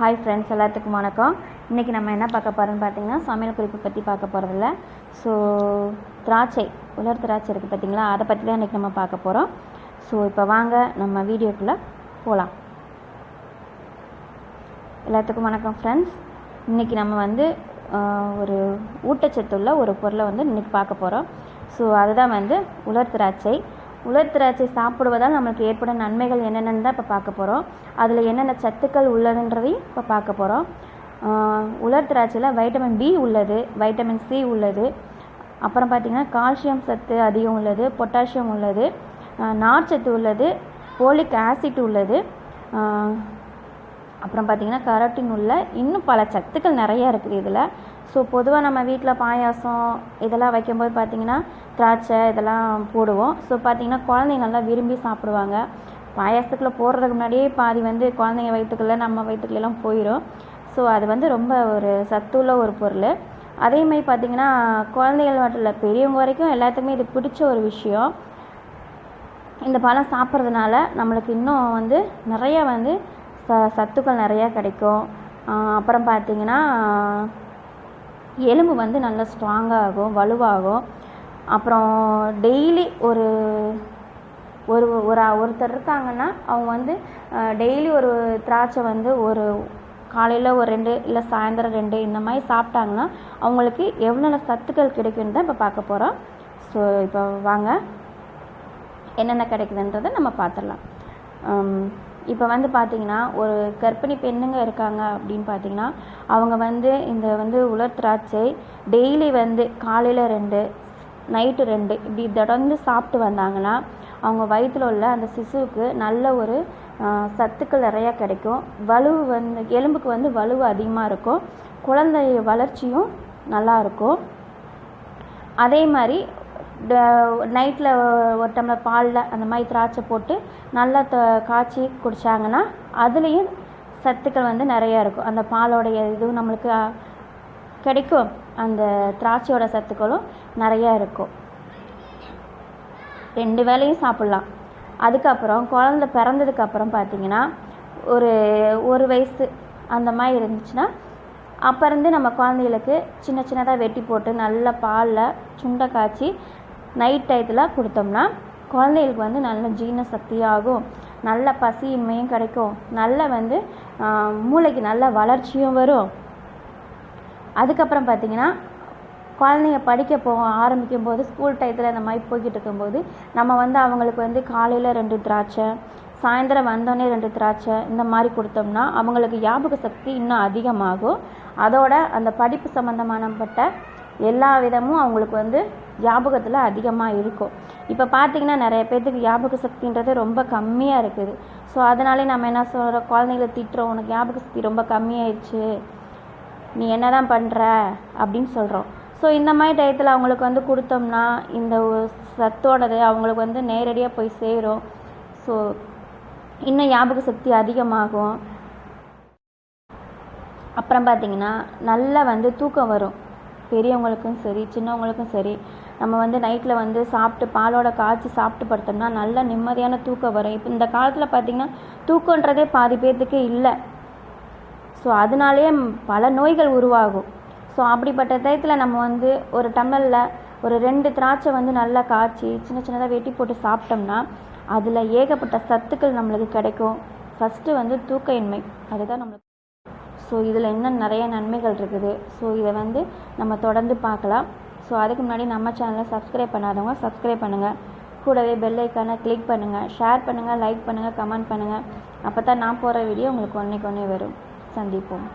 Hi friends எல்லாத்துக்கும் வணக்கம். இன்றைக்கி நம்ம என்ன பார்க்க போகிறோம்னு பார்த்தீங்கன்னா சமையல் குறிப்பு பற்றி பார்க்க போகிறதில்ல ஸோ திராட்சை உலர் திராட்சை இருக்குது பார்த்தீங்களா? அதை பற்றி தான் இன்றைக்கி நம்ம பார்க்க போகிறோம் ஸோ இப்போ வாங்க நம்ம வீடியோக்குள்ளே போகலாம் எல்லாத்துக்கும் வணக்கம் ஃப்ரெண்ட்ஸ் இன்றைக்கி நம்ம வந்து ஒரு ஊட்டச்சத்துள்ள ஒரு பொருளை வந்து இன்றைக்கி பார்க்க போகிறோம் ஸோ அதுதான் வந்து உலர் திராட்சை. உலர் திராட்சை சாப்பிடுவதால் நம்மளுக்கு ஏற்படும் நன்மைகள் என்னென்னு தான் இப்போ பார்க்க போகிறோம். அதில் என்னென்ன சத்துக்கள் உள்ளதுன்றதையும் இப்போ பார்க்க போகிறோம். உலர் திராட்சையில் வைட்டமின் பி உள்ளது வைட்டமின் சி உள்ளது. அப்புறம் பார்த்திங்கன்னா கால்சியம் சத்து அதிகம் உள்ளது பொட்டாசியம் உள்ளது நார்ச்சத்து உள்ளது போலிக் ஆசிட் உள்ளது. அப்புறம் பார்த்திங்கன்னா கரோட்டின் உள்ள இன்னும் பல சத்துக்கள் நிறையா இருக்குது இதில். ஸோ பொதுவாக நம்ம வீட்டில் பாயாசம் இதெல்லாம் வைக்கும்போது பார்த்திங்கன்னா திராட்சை இதெல்லாம் போடுவோம். ஸோ பார்த்திங்கன்னா குழந்தைங்க நல்லா விரும்பி சாப்பிடுவாங்க. பாயாசத்துக்குள்ளே போடுறதுக்கு முன்னாடியே பாதி வந்து குழந்தைங்க வயிற்றுக்குள்ளே நம்ம வயிற்றுக்குள்ளெல்லாம் போயிடும் ஸோ அது வந்து ரொம்ப ஒரு சத்துள்ள ஒரு பொருள். அதே மாதிரி பார்த்திங்கன்னா குழந்தைகள் மட்டும் இல்லை பெரியவங்க வரைக்கும் எல்லாத்துக்குமே இது பிடிச்ச ஒரு விஷயம். இந்த பழம் சாப்பிட்றதுனால நம்மளுக்கு இன்னும் வந்து நிறைய வந்து ச சத்துக்கள் நிறையா கிடைக்கும். அப்புறம் பார்த்திங்கன்னா எலும்பு வந்து நல்லா ஸ்ட்ராங்காகும் வலுவாகும். அப்புறம் டெய்லி ஒரு ஒரு ஒரு ஒருத்தர் இருக்காங்கன்னா அவங்க வந்து டெய்லி ஒரு திராட்சை வந்து ஒரு காலையில் ஒரு ரெண்டு இல்லை சாயந்தரம் ரெண்டு இந்த மாதிரி சாப்பிட்டாங்கன்னா அவங்களுக்கு எவ்வளோ சத்துக்கள் கிடைக்குன்னு தான் இப்போ பார்க்க போகிறோம் ஸோ இப்போ வாங்க. என்னென்ன கிடைக்குதுன்றதை நம்ம பார்த்துடலாம். இப்போ வந்து பார்த்திங்கன்னா ஒரு கர்ப்பிணி பெண்ணுங்க இருக்காங்க அப்படின்னு பார்த்தீங்கன்னா அவங்க வந்து இந்த வந்து உலர் திராட்சை டெய்லி வந்து காலையில் ரெண்டு நைட்டு ரெண்டு இப்படி தொடர்ந்து சாப்பிட்டு வந்தாங்கன்னா அவங்க வயிற்றில் உள்ள அந்த சிசுவுக்கு நல்ல ஒரு சத்துக்கள் நிறையா கிடைக்கும். வலுவு வந்து எலும்புக்கு வந்து வலுவு அதிகமாக இருக்கும். குழந்தை வளர்ச்சியும் நல்லா இருக்கும். அதே மாதிரி நைட்டில் ஒரு டம்ளர் பாலில் அந்த மாதிரி திராட்சை போட்டு நல்லா த காய்ச்சி குடித்தாங்கன்னா அதுலேயும் சத்துக்கள் வந்து நிறையா இருக்கும். அந்த பாலோடைய இதுவும் நம்மளுக்கு கிடைக்கும். அந்த திராட்சையோட சத்துக்களும் நிறையா இருக்கும். ரெண்டு வேளையும் சாப்பிட்லாம். அதுக்கப்புறம் குழந்த பிறந்ததுக்கப்புறம் பார்த்திங்கன்னா பார்த்தீங்கன்னா ஒரு ஒரு வயசு அந்த மாதிரி இருந்துச்சுன்னா அப்போ இருந்து நம்ம குழந்தைகளுக்கு சின்ன சின்னதாக வெட்டி போட்டு நல்ல பாலில் சுண்டை காய்ச்சி நைட் டயத்தில் கொடுத்தோம்னா குழந்தைகளுக்கு வந்து நல்ல ஜீரண சக்தியாகும். நல்ல பசியின்மையும் கிடைக்கும். நல்ல வந்து மூளைக்கு நல்ல வளர்ச்சியும் வரும். அதுக்கப்புறம் பார்த்தீங்கன்னா குழந்தைங்க படிக்க போக ஆரம்பிக்கும் போது ஸ்கூல் டயத்தில் இந்த மாதிரி போய்கிட்டு இருக்கும்போது நம்ம வந்து அவங்களுக்கு வந்து காலையில் ரெண்டு திராட்சை சாயந்தரம் வந்தோடனே ரெண்டு திராட்சை இந்த மாதிரி கொடுத்தோம்னா அவங்களுக்கு ஞாபக சக்தி இன்னும் அதிகமாகும். அதோட அந்த படிப்பு சம்மந்தமானப்பட்ட எல்லா விதமும் அவங்களுக்கு வந்து ஞாபகத்தில் அதிகமாக இருக்கும். இப்போ பார்த்தீங்கன்னா நிறைய பேர்த்துக்கு ஞாபக சக்தின்றது ரொம்ப கம்மியாக இருக்குது. ஸோ அதனாலே நம்ம என்ன சொல்கிறோம் குழந்தைங்கள திட்டுறோம் உனக்கு ஞாபக சக்தி ரொம்ப கம்மியாயிடுச்சு நீ என்ன தான் பண்ணுற அப்படின்னு சொல்கிறோம் ஸோ இந்த மாதிரி டயத்தில் அவங்களுக்கு வந்து கொடுத்தோம்னா இந்த சத்தோடது அவங்களுக்கு வந்து நேரடியாக போய் சேரும். ஸோ இன்னும் ஞாபக சக்தி அதிகமாகும். அப்புறம் பார்த்தீங்கன்னா நல்லா வந்து தூக்கம் வரும். பெரியவங்களுக்கும் சரி சின்னவங்களுக்கும் சரி நம்ம வந்து நைட்டில் வந்து சாப்பிட்டு பாலோட காய்ச்சி சாப்பிட்டு படுத்தோம்னா நல்ல நிம்மதியான தூக்கம் வரும். இப்போ இந்த காலத்தில் பார்த்தீங்கன்னா தூக்கன்றதே பாதி பேர்த்துக்கு இல்லை. ஸோ அதனாலேயே பல நோய்கள் உருவாகும். ஸோ அப்படிப்பட்ட டயத்தில் நம்ம வந்து ஒரு டம்ளரில் ஒரு ரெண்டு திராட்சை வந்து நல்லா காய்ச்சி சின்ன சின்னதாக வெட்டி போட்டு சாப்பிட்டோம்னா அதில் ஏகப்பட்ட சத்துக்கள் நம்மளுக்கு கிடைக்கும். ஃபஸ்ட்டு வந்து தூக்க இன்மை. அதுதான் நம்மளுக்கு ஸோ இதில் இன்னும் நிறைய நன்மைகள் இருக்குது. ஸோ இதை வந்து நம்ம தொடர்ந்து பார்க்கலாம். ஸோ அதுக்கு முன்னாடி நம்ம சேனலை சப்ஸ்கிரைப் பண்ணாதவங்க சப்ஸ்கிரைப் பண்ணுங்கள் கூடவே பெல் ஐக்கானை கிளிக் பண்ணுங்கள் ஷேர் பண்ணுங்கள் லைக் பண்ணுங்கள் கமெண்ட் பண்ணுங்கள் அப்போ தான் நான் போகிற வீடியோ உங்களுக்கு ஒன்றைக்கு ஒன்றே வரும். சந்திப்போம்.